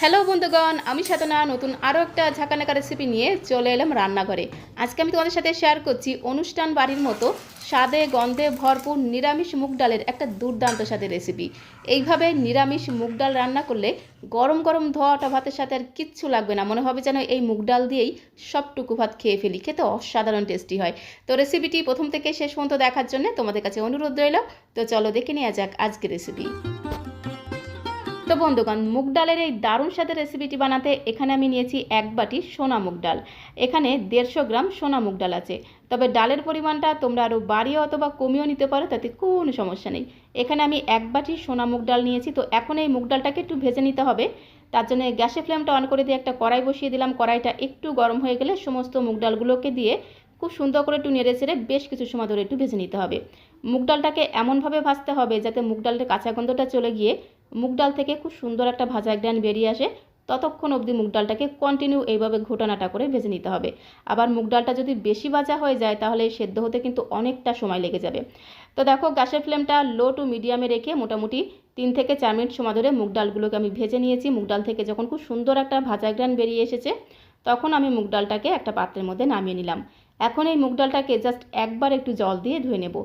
Hello বন্ধুগণ, আমি সাধনা। নতুন আরও একটা ঝাঁকানাকা রেসিপি নিয়ে চলে এলাম রান্নাঘরে। আজকে আমি তোমাদের সাথে শেয়ার করছি অনুষ্ঠান বাড়ির মতো স্বাদে, গন্ধে ভরপুর নিরামিষ মুগ ডালের একটা দুর্দান্ত স্বাদের রেসিপি এইভাবে নিরামিষ মুগ ডাল রান্না করলে গরম গরম ধোয়াটা ভাতের সাথে আর কিচ্ছু লাগবে না। মনে হবে যেন এই মুগ ডাল দিয়েই সবটুকু ভাত খেয়ে ফেলি। খেতে অসাধারণ টেস্টি হয়। তো রেসিপিটি প্রথম থেকে শেষ পর্যন্ত দেখার জন্য তোমাদের কাছে অনুরোধ রইল। তো চলো দেখে নেওয়া যাক আজকের রেসিপি তো বন্ধুগণ, মুগ ডালের এই দারুণ স্বাদের রেসিপিটি বানাতে এখানে আমি নিয়েছি এক বাটি সোনা মুগ ডাল। এখানে দেড়শো গ্রাম সোনা মুগ ডাল আছে। তবে ডালের পরিমাণটা তোমরা আরও বাড়িয়ে অথবা কমিয়েও নিতে পারো, তাতে কোনো সমস্যা নেই। এখানে আমি এক বাটি সোনা মুগ ডাল নিয়েছি, তো এখন এই মুগ ডালটাকে একটু ভেজে নিতে হবে। তার জন্য গ্যাসের ফ্লেমটা অন করে দিয়ে একটা কড়াই বসিয়ে দিলাম। কড়াইটা একটু গরম হয়ে গেলে সমস্ত মুগ ডালগুলোকে দিয়ে খুব সুন্দর করে একটু নেড়ে চেড়ে বেশ কিছু সময় ধরে একটু ভেজে নিতে হবে। মুগ ডালটাকে এমনভাবে ভাজতে হবে যাতে মুগ ডালের কাঁচা গন্ধটা চলে গিয়ে মুগ ডাল থেকে খুব সুন্দর একটা ভাজা গ্রান বেরিয়ে আসে। ততক্ষণ অবধি মুগ ডালটাকে কন্টিনিউ এইভাবে ঘোটানাটা করে ভেজে নিতে হবে। আবার মুগ ডালটা যদি বেশি ভাজা হয়ে যায়, তাহলে সেদ্ধ হতে কিন্তু অনেকটা সময় লেগে যাবে। তো দেখো, গ্যাসের ফ্লেমটা লো টু মিডিয়ামে রেখে মোটামুটি তিন থেকে চার মিনিট সময় ধরে মুগ ডালগুলোকে আমি ভেজে নিয়েছি। মুগ ডাল থেকে যখন খুব সুন্দর একটা ভাজা গ্রান বেরিয়ে এসেছে, তখন আমি মুগ ডালটাকে একটা পাত্রের মধ্যে নামিয়ে নিলাম। এখন এই মুগ ডালটাকে জাস্ট একবার একটু জল দিয়ে ধুয়ে নেব।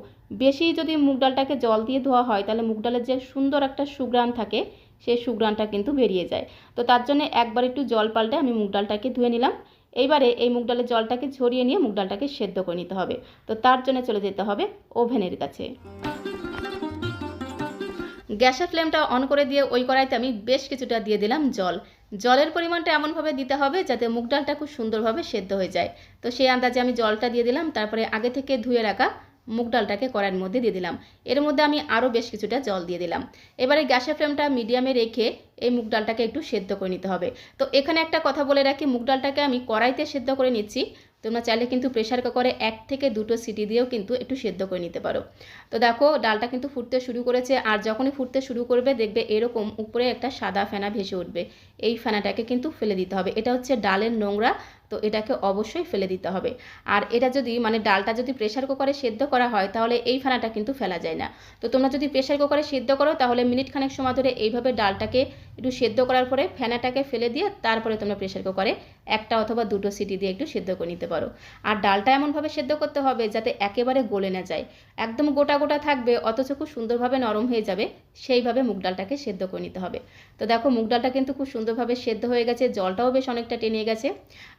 বেশি যদি মুগ ডালটাকে জল দিয়ে ধোয়া হয়, তাহলে মুগ ডালের যে সুন্দর একটা সুগ্রান থাকে, সেই সুগ্রানটা কিন্তু বেরিয়ে যায়। তো তার জন্য একবার একটু জল পাল্টে আমি মুগ ডালটাকে ধুয়ে নিলাম। এইবারে এই মুগ ডালের জলটাকে ঝরিয়ে নিয়ে মুগ ডালটাকে সেদ্ধ করে নিতে হবে। তো তার জন্য চলে যেতে হবে ওভেনের কাছে। গ্যাসের ফ্লেমটা অন করে দিয়ে ওই কড়াইতে আমি বেশ কিছুটা দিয়ে দিলাম জল। জলের পরিমাণটা এমনভাবে দিতে হবে যাতে মুগ ডালটা খুব সুন্দরভাবে সেদ্ধ হয়ে যায়। তো সেই আন্দাজে আমি জলটা দিয়ে দিলাম, তারপরে আগে থেকে ধুয়ে রাখা মুগ ডালটাকে কড়াইয়ের মধ্যে দিয়ে দিলাম। এর মধ্যে আমি আরও বেশ কিছুটা জল দিয়ে দিলাম। এবারে গ্যাসের ফ্লেমটা মিডিয়ামে রেখে এই মুগ ডালটাকে একটু সেদ্ধ করে নিতে হবে। তো এখানে একটা কথা বলে রাখি, মুগ ডালটাকে আমি কড়াইতে সেদ্ধ করে নিচ্ছি। তোমরা চাইলে কিন্তু প্রেশার কুকারে এক থেকে দুটো সিটি দিয়েও কিন্তু একটু সেদ্ধ করে নিতে পারো। তো দেখো, ডালটা কিন্তু ফুটতে শুরু করেছে আর যখনই ফুটতে শুরু করবে দেখবে এরকম উপরে একটা সাদা ফেনা ভেসে উঠবে। এই ফেনাটাকে কিন্তু ফেলে দিতে হবে। এটা হচ্ছে ডালের নোংরা তো এটাকে অবশ্যই ফেলে দিতে হবে। আর এটা যদি মানে ডালটা যদি প্রেশার কুকারে সেদ্ধ করা হয়, তাহলে এই ফেনাটা কিন্তু ফেলা যায় না। তো তোমরা যদি প্রেশার কুকারে সেদ্ধ করো, তাহলে মিনিট খানেক সময় ধরে এইভাবে ডালটাকে একটু সেদ্ধ করার পরে ফেনাটাকে ফেলে দিয়ে তারপরে তোমরা প্রেশার কুকারে একটা অথবা দুটো সিটি দিয়ে একটু সেদ্ধ করে নিতে পারো। আর ডালটা এমনভাবে সেদ্ধ করতে হবে যাতে একেবারে গলে না যায়। একদম গোটা গোটা থাকবে, অথচ খুব সুন্দরভাবে নরম হয়ে যাবে, সেইভাবে মুগ ডালটাকে সেদ্ধ করে নিতে হবে। তো দেখো, মুগ ডালটা কিন্তু খুব সুন্দরভাবে সেদ্ধ হয়ে গেছে, জলটাও বেশ অনেকটা টেনে গেছে।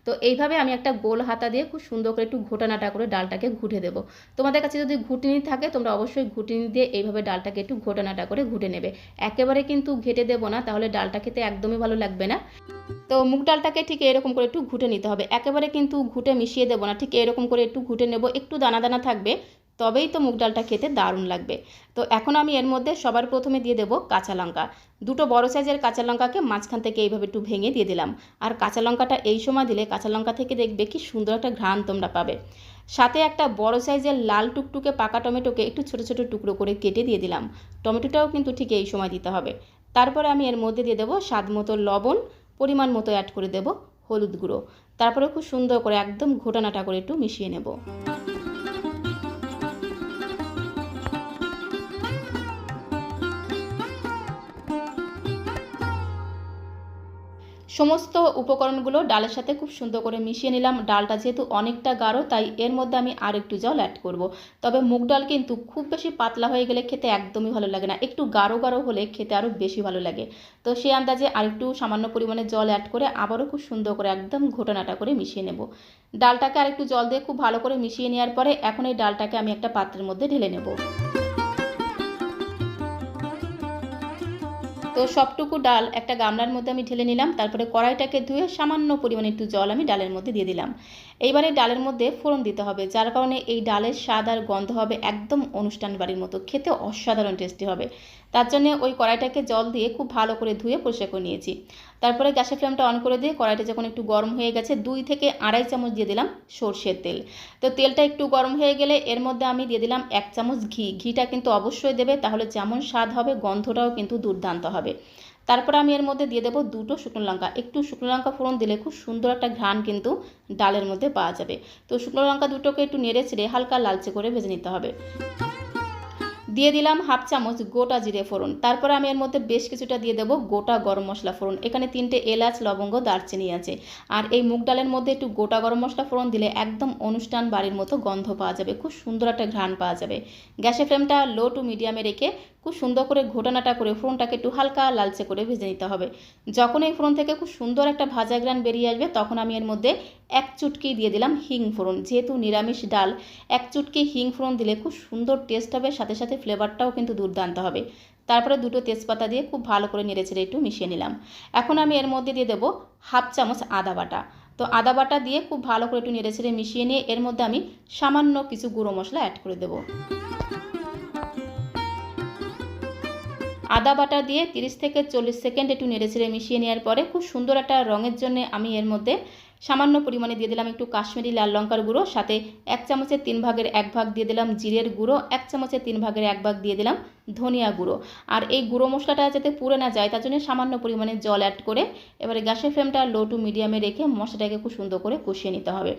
তো এইভাবে আমি একটা গোল হাতা দিয়ে খুব সুন্দর করে একটু ঘোটানাটা করে ডালটাকে ঘুটে দেবো। তোমাদের কাছে যদি ঘুটনি থাকে, তোমরা অবশ্যই ঘুটনি দিয়ে এইভাবে ডালটাকে একটু ঘোটানাটা করে ঘুটে নেবে। একেবারে কিন্তু ঘেটে দেবো না, তাহলে ডালটা খেতে একদমই ভালো লাগবে না। তো মুগ ডালটাকে ঠিক এরকম করে একটু ঘুটে নিতে হবে। একেবারে কিন্তু ঘুটে মিশিয়ে দেবো না, ঠিক এরকম করে একটু ঘুটে নেব। একটু দানা দানা থাকবে তবেই তো মুগ ডালটা খেতে দারুণ লাগবে। তো এখন আমি এর মধ্যে সবার প্রথমে দিয়ে দেবো কাঁচা লঙ্কা। দুটো বড় সাইজের কাঁচা লঙ্কাকে মাঝখান থেকে এইভাবে একটু ভেঙে দিয়ে দিলাম। আর কাঁচা লঙ্কাটা এই সময় দিলে কাঁচা লঙ্কা থেকে দেখবে কি সুন্দর একটা ঘ্রাণ তোমরা পাবে। সাথে একটা বড় সাইজের লাল টুকটুকে পাকা টমেটোকে একটু ছোটো ছোটো টুকরো করে কেটে দিয়ে দিলাম। টমেটোটাও কিন্তু ঠিক এই সময় দিতে হবে। তারপরে আমি এর মধ্যে দিয়ে দেবো স্বাদ মতো লবণ, পরিমাণ মতো অ্যাড করে দেবো হলুদ গুঁড়ো। তারপরে খুব সুন্দর করে একদম ঘোটানাটা করে একটু মিশিয়ে নেব। সমস্ত উপকরণগুলো ডালের সাথে খুব সুন্দর করে মিশিয়ে নিলাম। ডালটা যেহেতু অনেকটা গাঢ়, তাই এর মধ্যে আমি আর একটু জল অ্যাড করব। তবে মুগ ডাল কিন্তু খুব বেশি পাতলা হয়ে গেলে খেতে একদমই ভালো লাগে না। একটু গাঢ় গাঢ় হলে খেতে আরও বেশি ভালো লাগে। তো সেই আন্দাজে আরেকটু সামান্য পরিমাণে জল অ্যাড করে আবারও খুব সুন্দর করে একদম ঘোটানাটা করে মিশিয়ে নেব। ডালটাকে আরেকটু জল দিয়ে খুব ভালো করে মিশিয়ে নেওয়ার পরে এখন এই ডালটাকে আমি একটা পাত্রের মধ্যে ঢেলে নেব। তো সবটুকু ডাল একটা গামলার মধ্যে আমি ঢেলে নিলাম, তারপরে কড়াইটাকে ধুয়ে সামান্য পরিমাণে একটু জল আমি ডালের মধ্যে দিয়ে দিলাম। এইবারে ডালের মধ্যে ফোড়ন দিতে হবে, যার কারণে এই ডালের স্বাদ আর গন্ধ হবে একদম অনুষ্ঠান বাড়ির মতো, খেতে অসাধারণ টেস্টি হবে। তার জন্য ওই কড়াইটাকে জল দিয়ে খুব ভালো করে ধুয়ে পরিষ্কার করে নিয়েছি। তারপরে গ্যাসের ফ্লেমটা অন করে দিয়ে কড়াইটা যখন একটু গরম হয়ে গেছে, দুই থেকে আড়াই চামচ দিয়ে দিলাম সর্ষের তেল। তো তেলটা একটু গরম হয়ে গেলে এর মধ্যে আমি দিয়ে দিলাম এক চামচ ঘি। ঘিটা কিন্তু অবশ্যই দেবে, তাহলে যেমন স্বাদ হবে, গন্ধটাও কিন্তু দুর্দান্ত হবে। তারপর আমি এর মধ্যে দিয়ে দেবো দুটো শুকনো লঙ্কা। একটু শুকনো লঙ্কা ফোড়ন দিলে খুব সুন্দর একটা ঘ্রাণ কিন্তু ডালের মধ্যে পাওয়া যাবে। তো শুকনো লঙ্কা দুটোকে একটু নেড়ে ছেড়ে হালকা লালচে করে ভেজে নিতে হবে। দিয়ে দিলাম হাফ চামচ গোটা জিরে ফোড়ন। তারপরে আমি এর মধ্যে বেশ কিছুটা দিয়ে দেবো গোটা গরম মশলা ফোড়ন। এখানে তিনটে এলাচ, লবঙ্গ, দারচিনি আছে। আর এই মুগ ডালের মধ্যে একটু গোটা গরম মশলা ফোড়ন দিলে একদম অনুষ্ঠান বাড়ির মতো গন্ধ পাওয়া যাবে। খুব সুন্দর একটা ঘ্রাণ পাওয়া যাবে। গ্যাসের ফ্লেমটা লো টু মিডিয়ামে রেখে খুব সুন্দর করে ঘোটানাটা করে ফোড়নটাকে একটু হালকা লালচে করে ভেজে নিতে হবে। যখন এই ফোড়ন থেকে খুব সুন্দর একটা ভাজা গ্রান বেরিয়ে আসবে, তখন আমি এর মধ্যে এক চুটকি দিয়ে দিলাম হিং ফোড়ন। যেহেতু নিরামিষ ডাল, এক চুটকি হিং ফোড়ন দিলে খুব সুন্দর টেস্ট হবে, সাথে সাথে ফ্লেভারটাও কিন্তু দুর্দান্ত হবে। তারপরে দুটো তেজপাতা দিয়ে খুব ভালো করে নেড়ে চেড়ে একটু মিশিয়ে নিলাম। এখন আমি এর মধ্যে দিয়ে দেবো হাফ চামচ আদা বাটা। তো আদা বাটা দিয়ে খুব ভালো করে একটু নেড়ে ছেড়ে মিশিয়ে নিয়ে এর মধ্যে আমি সামান্য কিছু গুঁড়ো মশলা অ্যাড করে দেবো। আদা বাটা দিয়ে তিরিশ থেকে চল্লিশ সেকেন্ড একটু নেড়ে ছেড়ে মিশিয়ে নেওয়ার পরে খুব সুন্দর একটা রঙের জন্য আমি এর মধ্যে সামান্য পরিমাণে দিয়ে দিলাম একটু কাশ্মীরি লাল লঙ্কার গুঁড়ো, সাথে এক চামচের তিন ভাগের এক ভাগ দিয়ে দিলাম জিরের গুঁড়ো, এক চামচের তিন ভাগের এক ভাগ দিয়ে দিলাম ধনিয়া গুঁড়ো। আর এই গুঁড়ো মশলাটা যাতে পুড়ে না যায়, তার জন্য সামান্য পরিমাণে জল অ্যাড করে এবারে গ্যাসের ফ্লেমটা লো টু মিডিয়ামে রেখে মশলাটাকে খুব সুন্দর করে কষিয়ে নিতে হবে।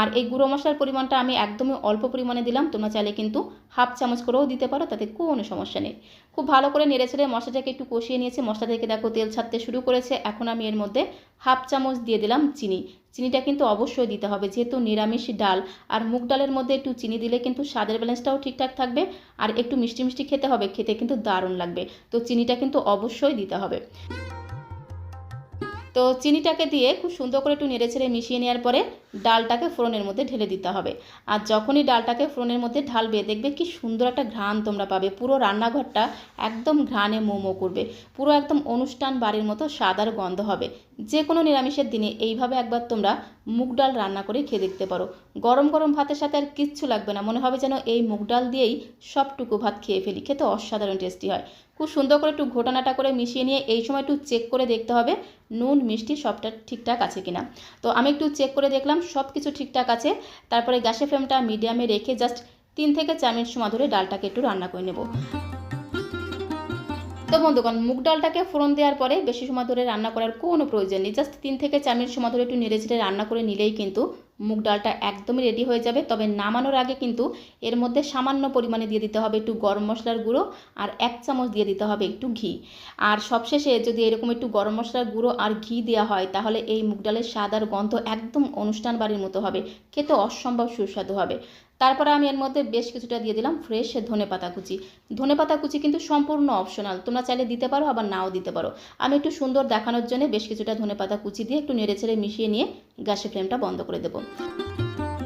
আর এই গুঁড়ো মশলার পরিমাণটা আমি একদমই অল্প পরিমাণে দিলাম, তোমরা চাইলে কিন্তু হাফ চামচ করেও দিতে পারো, তাতে কোনো সমস্যা নেই। খুব ভালো করে নেড়ে ছেড়ে মশলাটাকে একটু কষিয়ে নিয়েছে, মশলা থেকে দেখো তেল ছাড়তে শুরু করেছে, এখন আমি এর মধ্যে হাফ চামচ দিয়ে দিলাম চিনি। চিনিটা কিন্তু অবশ্যই দিতে হবে, যেহেতু নিরামিষ ডাল। আর মুগ ডালের মধ্যে একটু চিনি দিলে কিন্তু স্বাদের ব্যালেন্সটাও ঠিকঠাক থাকবে আর একটু মিষ্টি মিষ্টি খেতে হবে, খেতে কিন্তু দারুণ লাগবে। তো চিনিটা কিন্তু অবশ্যই দিতে হবে। তো চিনিটাকে দিয়ে খুব সুন্দর করে একটু নেড়ে ছেড়ে মিশিয়ে নেওয়ার পরে ডালটাকে ফোড়নের মধ্যে ঢেলে দিতে হবে। আর যখনই ডালটাকে ফোড়নের মধ্যে ঢালবে, দেখবে কি সুন্দর একটা ঘ্রাণ তোমরা পাবে। পুরো রান্নাঘরটা একদম ঘ্রাণে মোমো করবে। পুরো একদম অনুষ্ঠান বাড়ির মতো সাদার গন্ধ হবে। যে কোনো নিরামিষের দিনে এইভাবে একবার তোমরা মুগ ডাল রান্না করে খেয়ে দেখতে পারো। গরম গরম ভাতের সাথে আর কিচ্ছু লাগবে না। মনে হবে যেন এই মুগ ডাল দিয়েই সবটুকু ভাত খেয়ে ফেলি। খেতে অসাধারণ টেস্টি হয়। খুব সুন্দর করে একটু ঘোটানাটা করে মিশিয়ে নিয়ে এই সময় একটু চেক করে দেখতে হবে নুন, মিষ্টি সবটা ঠিকঠাক আছে কিনা। তো আমি একটু চেক করে দেখলাম সব কিছু ঠিকঠাক আছে। তারপরে গ্যাসের ফ্লেমটা মিডিয়ামে রেখে জাস্ট তিন থেকে চার মিনিট সময় ধরে ডালটাকে একটু রান্না করে নেব। তো বন্ধুগণ, মুগ ডালটাকে ফোড়ন দেওয়ার পরে বেশি সময় ধরে রান্না করার কোনো প্রয়োজন নেই। জাস্ট তিন থেকে চার মিনিট সময় ধরে একটু নেড়ে চেড়ে রান্না করে নিলেই কিন্তু মুগ ডালটা একদমই রেডি হয়ে যাবে। তবে নামানোর আগে কিন্তু এর মধ্যে সামান্য পরিমাণে দিয়ে দিতে হবে একটু গরম মশলার গুঁড়ো আর এক চামচ দিয়ে দিতে হবে একটু ঘি। আর সবশেষে যদি এরকম একটু গরম মশলার গুঁড়ো আর ঘি দেওয়া হয়, তাহলে এই মুগ ডালের স্বাদ আর গন্ধ একদম অনুষ্ঠান বাড়ির মতো হবে। খেতে অসম্ভব সুস্বাদু হবে। তারপরে আমি এর মধ্যে বেশ কিছুটা দিয়ে দিলাম ফ্রেশ ধনে পাতা কুচি। ধনে পাতা কুচি কিন্তু সম্পূর্ণ অপশনাল তোমরা চাইলে দিতে পারো, আবার নাও দিতে পারো। আমি একটু সুন্দর দেখানোর জন্য বেশ কিছুটা ধনে পাতা কুচি দিয়ে একটু নেড়ে ছেড়ে মিশিয়ে নিয়ে গ্যাসের ফ্লেমটা বন্ধ করে দেবো।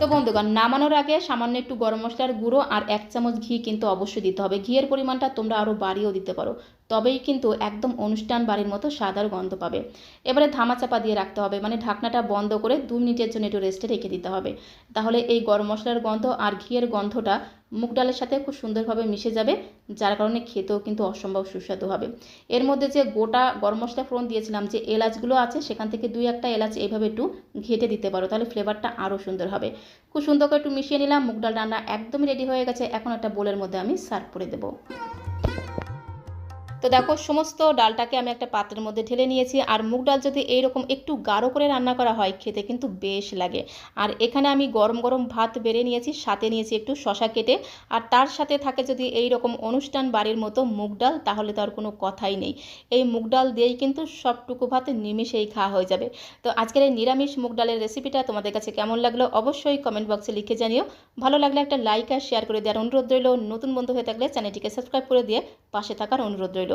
তো বন্ধুগণ, নামানোর আগে সামান্য একটু গরম মশলার গুঁড়ো আর এক চামচ ঘি কিন্তু অবশ্যই দিতে হবে। ঘিয়ের পরিমাণটা তোমরা আরও বাড়িয়েও দিতে পারো। তবেই কিন্তু একদম অনুষ্ঠান বাড়ির মতো সাদার গন্ধ পাবে। এবারে ধামা চাপা দিয়ে রাখতে হবে মানে ঢাকনাটা বন্ধ করে দু মিনিটের জন্য একটু রেস্টে রেখে দিতে হবে। তাহলে এই গরম মশলার গন্ধ আর ঘিয়ের গন্ধটা মুগ ডালের সাথে খুব সুন্দরভাবে মিশে যাবে, যার কারণে খেতেও কিন্তু অসম্ভব সুস্বাদু হবে। এর মধ্যে যে গোটা গরম মশলা ফোড়ন দিয়েছিলাম, যে এলাচগুলো আছে, সেখান থেকে দুই একটা এলাচ এইভাবে একটু ঘেটে দিতে পারো, তাহলে ফ্লেভারটা আরও সুন্দর হবে। খুব সুন্দর করে একটু মিশিয়ে নিলাম, মুগ ডাল রান্না একদমই রেডি হয়ে গেছে। এখন একটা বোলের মধ্যে আমি সার্ভ করে দেবো। তো দেখো, সমস্ত ডালটাকে আমি একটা পাত্রের মধ্যে ঢেলে নিয়েছি। আর মুগ ডাল যদি এইরকম একটু গাঢ় করে রান্না করা হয়, খেতে কিন্তু বেশ লাগে। আর এখানে আমি গরম গরম ভাত বেড়ে নিয়েছি, সাথে নিয়েছি একটু শশা কেটে। আর তার সাথে থাকে যদি এই রকম অনুষ্ঠান বাড়ির মতো মুগ ডাল, তাহলে তো আর কোনো কথাই নেই। এই মুগ ডাল দিয়েই কিন্তু সবটুকু ভাত নিমিশেই খাওয়া হয়ে যাবে। তো আজকের এই নিরামিষ মুগ ডালের রেসিপিটা তোমাদের কাছে কেমন লাগল অবশ্যই কমেন্ট বক্সে লিখে জানিও। ভালো লাগলে একটা লাইক আর শেয়ার করে দেওয়ার অনুরোধ রইল। নতুন বন্ধু হয়ে থাকলে চ্যানেলটিকে সাবস্ক্রাইব করে দিয়ে পাশে থাকার অনুরোধ রইল।